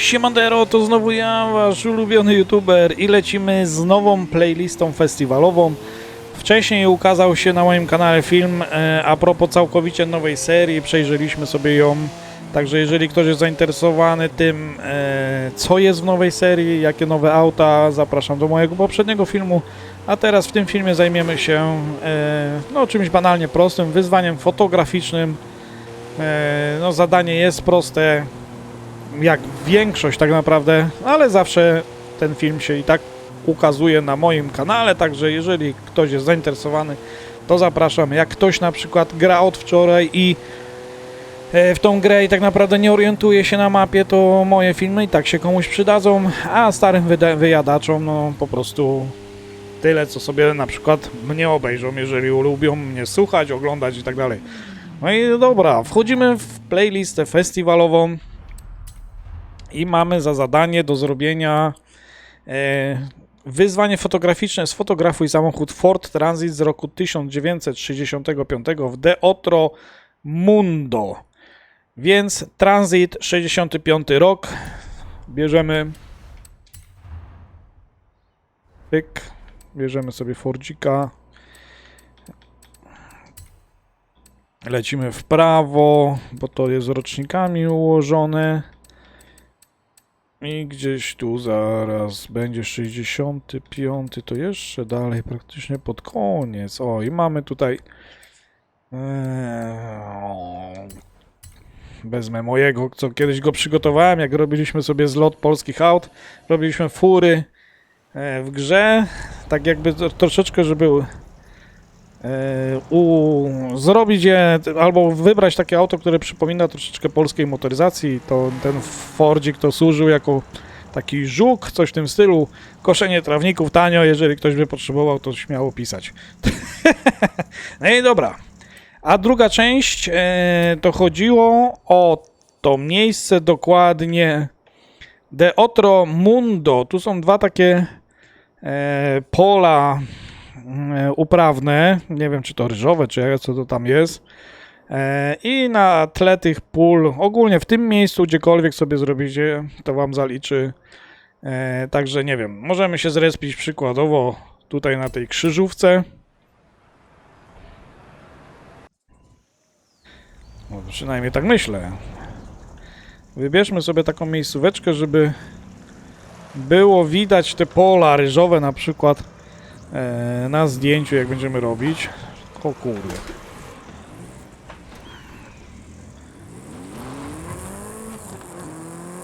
Siemandero, to znowu ja, wasz ulubiony youtuber i lecimy z nową playlistą festiwalową. Wcześniej ukazał się na moim kanale film e, a propos całkowicie nowej serii, przejrzeliśmy sobie ją. Także jeżeli ktoś jest zainteresowany tym, e, co jest w nowej serii, jakie nowe auta, zapraszam do mojego poprzedniego filmu. A teraz w tym filmie zajmiemy się e, no, czymś banalnie prostym, wyzwaniem fotograficznym. No, zadanie jest proste, jak większość tak naprawdę, ale zawsze ten film się i tak ukazuje na moim kanale, także jeżeli ktoś jest zainteresowany, to zapraszam. Jak ktoś na przykład gra od wczoraj i e, w tą grę i tak naprawdę nie orientuje się na mapie, to moje filmy i tak się komuś przydadzą, a starym wyjadaczom no po prostu tyle, co sobie na przykład mnie obejrzą, jeżeli lubią mnie słuchać, oglądać i tak dalej. No i dobra, wchodzimy w playlistę festiwalową i mamy za zadanie do zrobienia e, wyzwanie fotograficzne. Sfotografuj samochód Ford Transit z roku 1965 w De Otro Mundo. Więc Transit 65 rok. Bierzemy. Pyk. Bierzemy sobie Fordzika. Lecimy w prawo, bo to jest rocznikami ułożone. I gdzieś tu zaraz będzie 65, to jeszcze dalej, praktycznie pod koniec. O, i mamy tutaj. Eee, Wezmę mojego, co kiedyś go przygotowałem, jak robiliśmy sobie zlot polskich aut. Robiliśmy fury e, w grze, tak jakby troszeczkę, żeby u, zrobić je, albo wybrać takie auto, które przypomina troszeczkę polskiej motoryzacji. To ten Fordzik to służył jako taki żuk, coś w tym stylu. Koszenie trawników tanio, jeżeli ktoś by potrzebował, to śmiało pisać. no i dobra. A druga część e, to chodziło o to miejsce dokładnie De Otro Mundo. Tu są dwa takie e, pola e, uprawne. Nie wiem, czy to ryżowe, czy co to tam jest. E, I na tle tych pól, ogólnie w tym miejscu, gdziekolwiek sobie zrobicie, to wam zaliczy. E, Także nie wiem, możemy się zrespić przykładowo tutaj na tej krzyżówce. No, przynajmniej tak myślę. Wybierzmy sobie taką miejscóweczkę, żeby było widać te pola ryżowe na przykład e, na zdjęciu, jak będziemy robić. O kurde.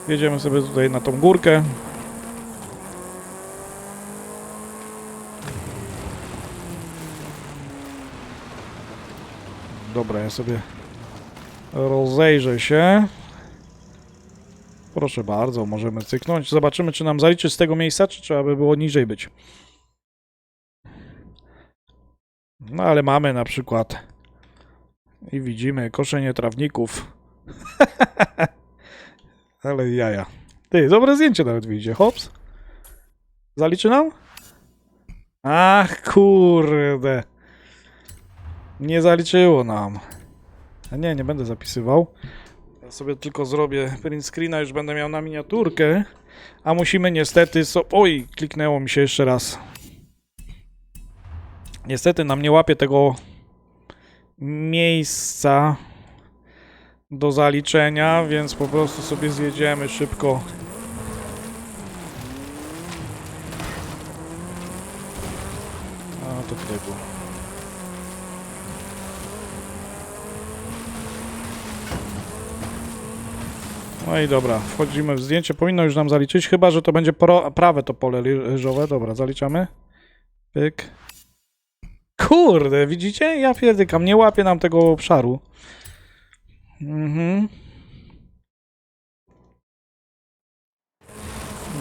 Jedziemy sobie tutaj na tą górkę. Dobra, ja sobie rozejrzę się. Proszę bardzo, możemy cyknąć. Zobaczymy, czy nam zaliczy z tego miejsca, czy trzeba by było niżej być. No ale mamy na przykład i widzimy koszenie trawników. ale jaja. Ty, dobre zdjęcie nawet wyjdzie. Hops. Zaliczy nam? Ach, kurde. Nie zaliczyło nam. A nie, nie będę zapisywał. Ja sobie tylko zrobię print screena, już będę miał na miniaturkę. A musimy niestety... So Oj, kliknęło mi się jeszcze raz. Niestety nam nie łapie tego miejsca do zaliczenia, więc po prostu sobie zjedziemy szybko. A, to tutaj było. No i dobra, wchodzimy w zdjęcie. Powinno już nam zaliczyć, chyba że to będzie prawe to pole ryżowe. Dobra, zaliczamy. Pyk. Kurde, widzicie? Ja pierdykam, nie łapie nam tego obszaru. Mhm.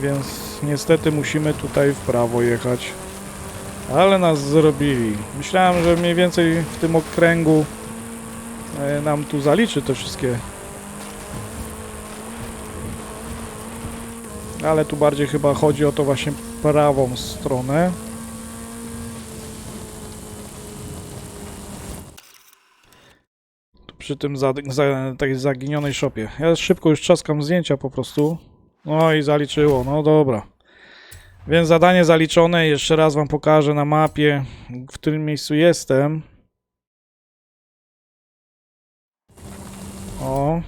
Więc niestety musimy tutaj w prawo jechać. Ale nas zrobili. Myślałem, że mniej więcej w tym okręgu e, nam tu zaliczy te wszystkie Ale tu bardziej chyba chodzi o to właśnie prawą stronę. Przy tym za, za, tej zaginionej szopie. Ja szybko już trzaskam zdjęcia po prostu. No i zaliczyło, no dobra. Więc zadanie zaliczone, jeszcze raz wam pokażę na mapie, w którym miejscu jestem. O.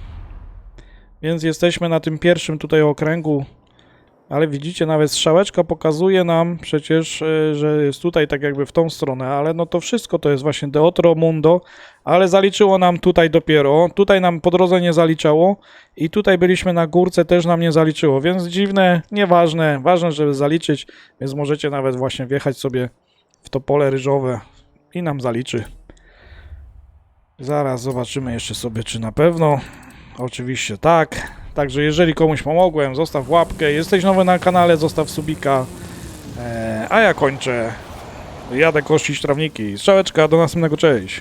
Więc jesteśmy na tym pierwszym tutaj okręgu, ale widzicie, nawet strzałeczka pokazuje nam przecież, e, że jest tutaj tak jakby w tą stronę, ale no to wszystko to jest właśnie Deotro Mundo, ale zaliczyło nam tutaj dopiero, tutaj nam po drodze nie zaliczało i tutaj byliśmy na górce, też nam nie zaliczyło, więc dziwne, nieważne, ważne, żeby zaliczyć, więc możecie nawet właśnie wjechać sobie w to pole ryżowe i nam zaliczy. Zaraz zobaczymy jeszcze sobie, czy na pewno. Oczywiście tak. Także jeżeli komuś pomogłem, zostaw łapkę. Jesteś nowy na kanale, zostaw subika. Eee, a ja kończę. Jadę kościć trawniki. Strzałeczka, do następnego, cześć.